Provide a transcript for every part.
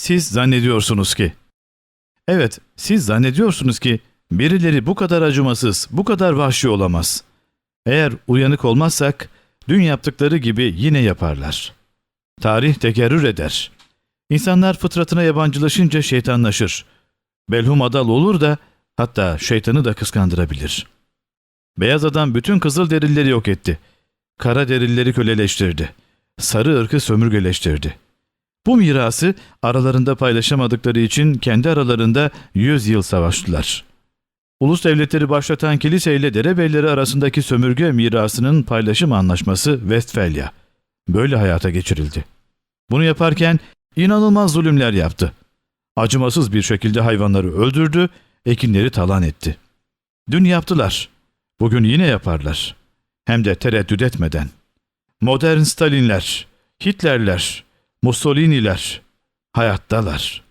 Siz zannediyorsunuz ki. Evet, siz zannediyorsunuz ki birileri bu kadar acımasız, bu kadar vahşi olamaz. Eğer uyanık olmazsak dün yaptıkları gibi yine yaparlar. Tarih tekerrür eder. İnsanlar fıtratına yabancılaşınca şeytanlaşır. Belhum adal olur da hatta şeytanı da kıskandırabilir. Beyaz adam bütün kızıl derileri yok etti. Kara derileri köleleştirdi. Sarı ırkı sömürgeleştirdi. Bu mirası aralarında paylaşamadıkları için kendi aralarında yüz yıl savaştılar. Ulus devletleri başlatan kilise ile derebeyleri arasındaki sömürge mirasının paylaşım anlaşması Westfalia. Böyle hayata geçirildi. Bunu yaparken inanılmaz zulümler yaptı. Acımasız bir şekilde hayvanları öldürdü, ekinleri talan etti. Dün yaptılar. Bugün yine yaparlar. Hem de tereddüt etmeden. Modern Stalinler, Hitlerler, Mussolini'ler hayattalar.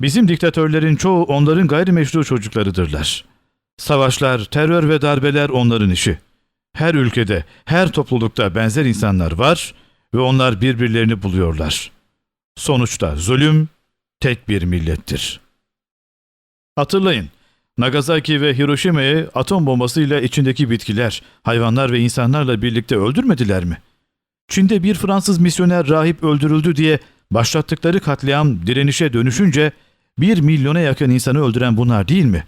Bizim diktatörlerin çoğu onların gayrimeşru çocuklarıdırlar. Savaşlar, terör ve darbeler onların işi. Her ülkede, her toplulukta benzer insanlar var ve onlar birbirlerini buluyorlar. Sonuçta zulüm tek bir millettir. Hatırlayın, Nagasaki ve Hiroşima'yı atom bombasıyla içindeki bitkiler, hayvanlar ve insanlarla birlikte öldürmediler mi? Çin'de bir Fransız misyoner rahip öldürüldü diye başlattıkları katliam direnişe dönüşünce bir milyona yakın insanı öldüren bunlar değil mi?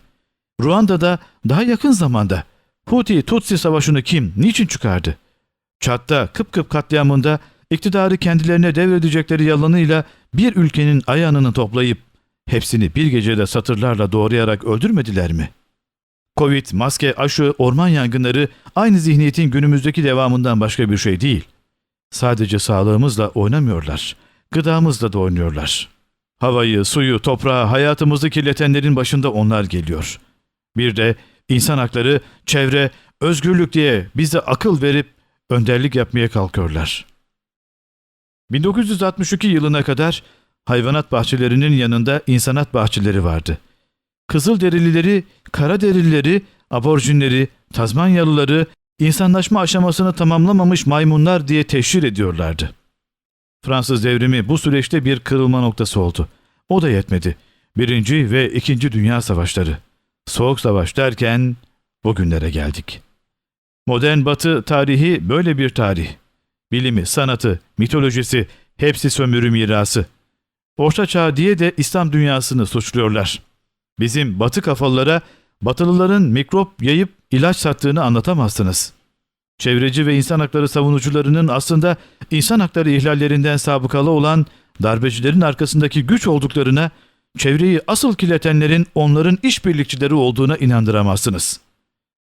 Ruanda'da daha yakın zamanda Huti-Tutsi savaşını kim, niçin çıkardı? Çat'ta Kıpkıp katliamında iktidarı kendilerine devredecekleri yalanıyla bir ülkenin ayağını toplayıp hepsini bir gecede satırlarla doğrayarak öldürmediler mi? Covid, maske, aşı, orman yangınları aynı zihniyetin günümüzdeki devamından başka bir şey değil. Sadece sağlığımızla oynamıyorlar. Gıdamızla da oynuyorlar. Havayı, suyu, toprağı, hayatımızı kirletenlerin başında onlar geliyor. Bir de insan hakları, çevre, özgürlük diye bize akıl verip önderlik yapmaya kalkıyorlar. 1962 yılına kadar hayvanat bahçelerinin yanında insanat bahçeleri vardı. Kızılderilileri, Karaderilileri, aborjinleri, Tazmanyalıları, insanlaşma aşamasını tamamlamamış maymunlar diye teşhir ediyorlardı. Fransız devrimi bu süreçte bir kırılma noktası oldu. O da yetmedi. Birinci ve ikinci Dünya Savaşları. Soğuk Savaş derken bugünlere geldik. Modern Batı tarihi böyle bir tarih. Bilimi, sanatı, mitolojisi hepsi sömürü mirası. Orta Çağ diye de İslam dünyasını suçluyorlar. Bizim batı kafalılara batılıların mikrop yayıp ilaç sattığını anlatamazsınız. Çevreci ve insan hakları savunucularının aslında insan hakları ihlallerinden sabıkalı olan darbecilerin arkasındaki güç olduklarına, çevreyi asıl kirletenlerin onların işbirlikçileri olduğuna inandıramazsınız.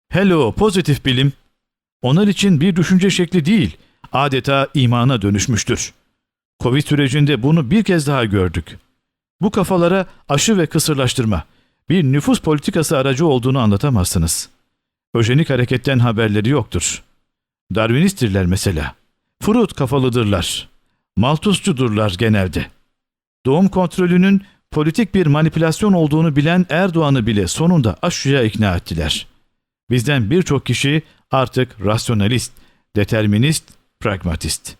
Hello, pozitif bilim. Onlar için bir düşünce şekli değil, adeta imana dönüşmüştür. Covid sürecinde bunu bir kez daha gördük. Bu kafalara aşı ve kısırlaştırma, bir nüfus politikası aracı olduğunu anlatamazsınız. Öjenik hareketten haberleri yoktur. Darwinisttirler mesela. Freud kafalıdırlar. Malthusçudurlar genelde. Doğum kontrolünün politik bir manipülasyon olduğunu bilen Erdoğan'ı bile sonunda aşıya ikna ettiler. Bizden birçok kişi artık rasyonalist, determinist, pragmatist.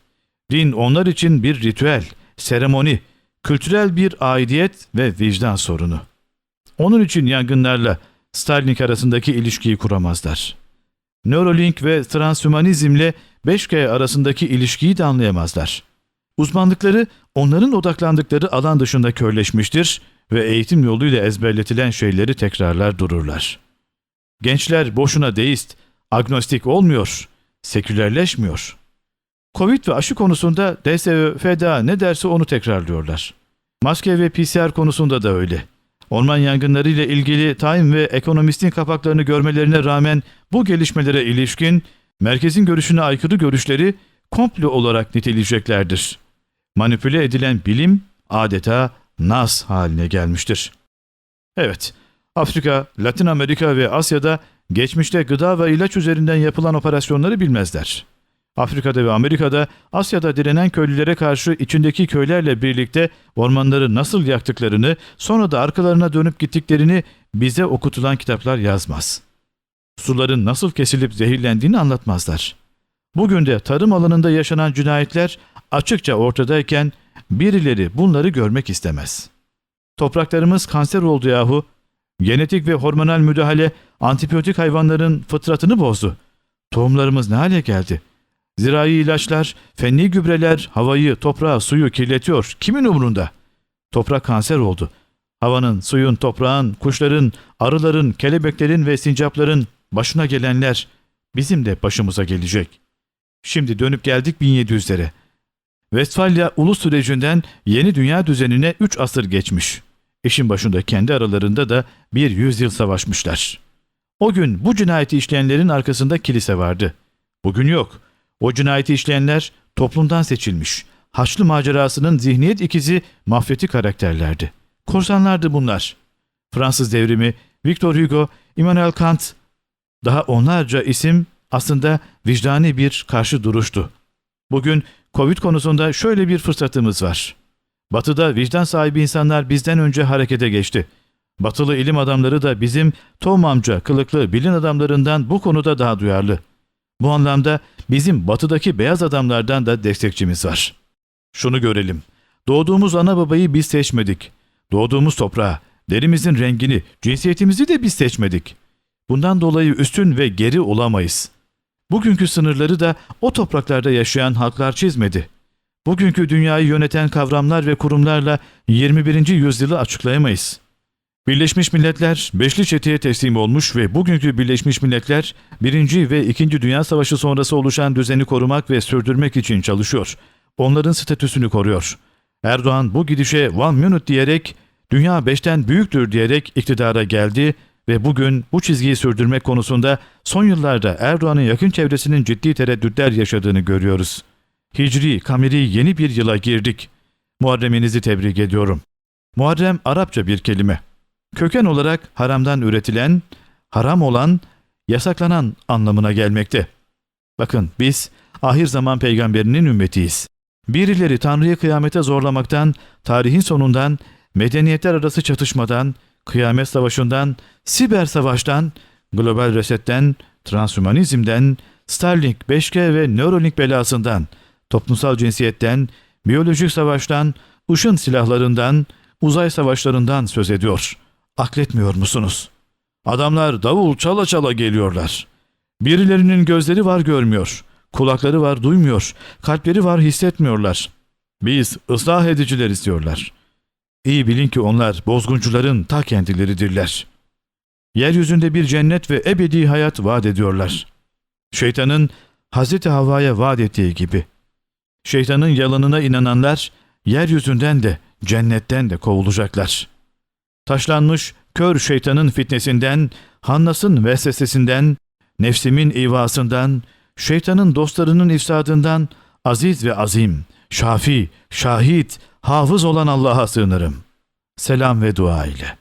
Din onlar için bir ritüel, seremoni, kültürel bir aidiyet ve vicdan sorunu. Onun için yangınlarla Starlink arasındaki ilişkiyi kuramazlar. Neuralink ve transhümanizmle 5G arasındaki ilişkiyi de anlayamazlar. Uzmanlıkları onların odaklandıkları alan dışında körleşmiştir ve eğitim yoluyla ezberletilen şeyleri tekrarlar dururlar. Gençler boşuna deist, agnostik olmuyor, sekülerleşmiyor. Covid ve aşı konusunda DSÖ, FEDA ne derse onu tekrarlıyorlar. Maske ve PCR konusunda da öyle. Orman yangınları ile ilgili Time ve Ekonomist'in kapaklarını görmelerine rağmen bu gelişmelere ilişkin merkezin görüşüne aykırı görüşleri komplo olarak niteleyeceklerdir. Manipüle edilen bilim adeta nas haline gelmiştir. Evet, Afrika, Latin Amerika ve Asya'da geçmişte gıda ve ilaç üzerinden yapılan operasyonları bilmezler. Afrika'da ve Amerika'da, Asya'da direnen köylülere karşı içindeki köylerle birlikte ormanları nasıl yaktıklarını, sonra da arkalarına dönüp gittiklerini bize okutulan kitaplar yazmaz. Suların nasıl kesilip zehirlendiğini anlatmazlar. Bugün de tarım alanında yaşanan cinayetler açıkça ortadayken birileri bunları görmek istemez. Topraklarımız kanser oldu yahu. Genetik ve hormonal müdahale antibiyotik hayvanların fıtratını bozdu. Tohumlarımız ne hale geldi? Zirai ilaçlar, fenli gübreler havayı, toprağı, suyu kirletiyor. Kimin umrunda? Toprak kanser oldu. Havanın, suyun, toprağın, kuşların, arıların, kelebeklerin ve sincapların başına gelenler bizim de başımıza gelecek. Şimdi dönüp geldik 1700'lere. Westfalia ulus sürecinden yeni dünya düzenine 3 asır geçmiş. İşin başında kendi aralarında da bir yüzyıl savaşmışlar. O gün bu cinayeti işleyenlerin arkasında kilise vardı. Bugün yok. O cinayeti işleyenler toplumdan seçilmiş. Haçlı macerasının zihniyet ikizi mahfeti karakterlerdi. Korsanlardı bunlar. Fransız devrimi, Victor Hugo, Immanuel Kant, daha onlarca isim aslında vicdani bir karşı duruştu. Bugün Covid konusunda şöyle bir fırsatımız var. Batı'da vicdan sahibi insanlar bizden önce harekete geçti. Batılı ilim adamları da bizim Tom amca kılıklı bilim adamlarından bu konuda daha duyarlı. Bu anlamda bizim batıdaki beyaz adamlardan da destekçimiz var. Şunu görelim. Doğduğumuz ana babayı biz seçmedik. Doğduğumuz toprağı, derimizin rengini, cinsiyetimizi de biz seçmedik. Bundan dolayı üstün ve geri olamayız. Bugünkü sınırları da o topraklarda yaşayan halklar çizmedi. Bugünkü dünyayı yöneten kavramlar ve kurumlarla 21. yüzyılı açıklayamayız. Birleşmiş Milletler beşli çeteye teslim olmuş ve bugünkü Birleşmiş Milletler 1. ve 2. Dünya Savaşı sonrası oluşan düzeni korumak ve sürdürmek için çalışıyor. Onların statüsünü koruyor. Erdoğan bu gidişe one minute diyerek dünya beşten büyüktür diyerek iktidara geldi ve bugün bu çizgiyi sürdürmek konusunda son yıllarda Erdoğan'ın yakın çevresinin ciddi tereddütler yaşadığını görüyoruz. Hicri, Kameri yeni bir yıla girdik. Muharreminizi tebrik ediyorum. Muharrem Arapça bir kelime. Köken olarak haramdan üretilen, haram olan, yasaklanan anlamına gelmekte. Bakın biz ahir zaman peygamberinin ümmetiyiz. Birileri Tanrı'yı kıyamete zorlamaktan, tarihin sonundan, medeniyetler arası çatışmadan, kıyamet savaşından, siber savaştan, global resetten, transhümanizmden, Starlink, 5G ve Neuralink belasından, toplumsal cinsiyetten, biyolojik savaştan, ışın silahlarından, uzay savaşlarından söz ediyor. Akletmiyor musunuz? Adamlar davul çala çala geliyorlar. Birilerinin gözleri var görmüyor, kulakları var duymuyor, kalpleri var hissetmiyorlar. Biz ıslah ediciler istiyorlar. İyi bilin ki onlar bozguncuların ta kendileridirler. Yeryüzünde bir cennet ve ebedi hayat vaat ediyorlar. Şeytanın Hazreti Havva'ya vaat ettiği gibi. Şeytanın yalanına inananlar yeryüzünden de cennetten de kovulacaklar. Taşlanmış kör şeytanın fitnesinden, Hannas'ın vesvesesinden, nefsimin ivasından, şeytanın dostlarının ifsadından aziz ve azim, şafi, şahit, hafız olan Allah'a sığınırım. Selam ve dua ile.